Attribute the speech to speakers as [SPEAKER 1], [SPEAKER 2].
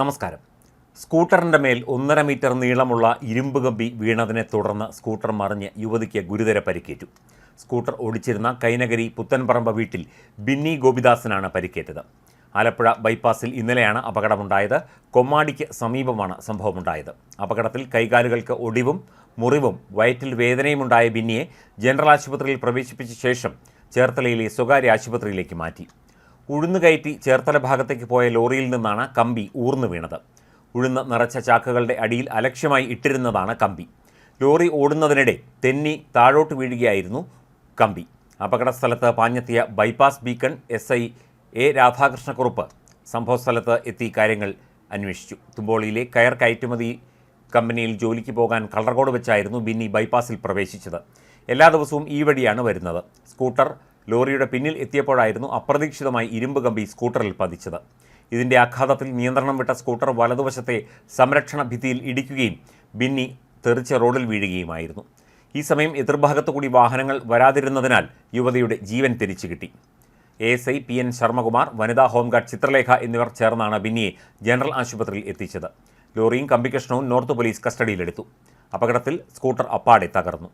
[SPEAKER 1] നമസ്കാരം. സ്കൂട്ടറിന്റെ മേൽ ഒന്നര മീറ്റർ നീളമുള്ള ഇരുമ്പ് കമ്പി വീണതിനെ തുടർന്ന് സ്കൂട്ടർ മറിഞ്ഞ് യുവതിക്ക് ഗുരുതര പരിക്കേറ്റു. സ്കൂട്ടർ ഓടിച്ചിരുന്ന കൈനഗരി പുത്തൻപറമ്പ് വീട്ടിൽ ബിന്നി ഗോപിദാസനാണ് പരിക്കേറ്റത്. ആലപ്പുഴ ബൈപ്പാസിൽ ഇന്നലെയാണ് അപകടമുണ്ടായത്. കൊമ്മാടിക്ക് സമീപമാണ് സംഭവമുണ്ടായത്. അപകടത്തിൽ കൈകാലുകൾക്ക് ഒടിവും മുറിവും വയറ്റിൽ വേദനയുമുണ്ടായ ബിന്നിയെ ജനറൽ ആശുപത്രിയിൽ പ്രവേശിപ്പിച്ച ശേഷം ചേർത്തലയിലെ സ്വകാര്യ ആശുപത്രിയിലേക്ക് മാറ്റി. ഉഴുന്ന് കയറ്റി ചേർത്തല ഭാഗത്തേക്ക് പോയ ലോറിയിൽ നിന്നാണ് കമ്പി ഊർന്നു വീണത്. ഉഴുന്ന് നിറച്ച ചാക്കുകളുടെ അടിയിൽ അലക്ഷ്യമായി ഇട്ടിരുന്നതാണ് കമ്പി. ലോറി ഓടുന്നതിനിടെ തെന്നി താഴോട്ട് വീഴുകയായിരുന്നു കമ്പി. അപകട സ്ഥലത്ത് പാഞ്ഞെത്തിയ bypass beacon S I A Radhakrishnakurup സംഭവസ്ഥലത്ത് എത്തി കാര്യങ്ങൾ അന്വേഷിച്ചു. തുമ്പോളിയിലെ കയർ കയറ്റുമതി കമ്പനിയിൽ ജോലിക്ക് പോകാൻ കളർകോട് വെച്ചായിരുന്നു ബിന്നി ബൈപ്പാസിൽ പ്രവേശിച്ചത്. എല്ലാ ദിവസവും ഈ വഴിയാണ് വരുന്നത്. സ്കൂട്ടർ ലോറിയുടെ പിന്നിൽ എത്തിയപ്പോഴായിരുന്നു അപ്രതീക്ഷിതമായി ഇരുമ്പ് കമ്പി സ്കൂട്ടറിൽ പതിച്ചത്. ഇതിന്റെ ആഘാതത്തിൽ നിയന്ത്രണം വിട്ട സ്കൂട്ടർ വലതുവശത്തെ സംരക്ഷണ ഭിത്തിയിൽ ഇടിക്കുകയും ബിന്നി തെറിച്ച് റോഡിൽ വീഴുകയുമായിരുന്നു. ഈ സമയം എതിർഭാഗത്തു കൂടി വാഹനങ്ങൾ വരാതിരുന്നതിനാൽ യുവതിയുടെ ജീവൻ തിരിച്ചു കിട്ടി. A S I P N Sharmakumar വനിതാ ഹോംഗാർഡ് ചിത്രലേഖ എന്നിവർ ചേർന്നാണ് ബിന്നിയെ ജനറൽ ആശുപത്രിയിൽ എത്തിച്ചത്. ലോറിയും കമ്പിക്കഷ്ണവും നോർത്ത് പോലീസ് കസ്റ്റഡിയിലെടുത്തു. അപകടത്തിൽ സ്കൂട്ടർ അപ്പാടെ തകർന്നു.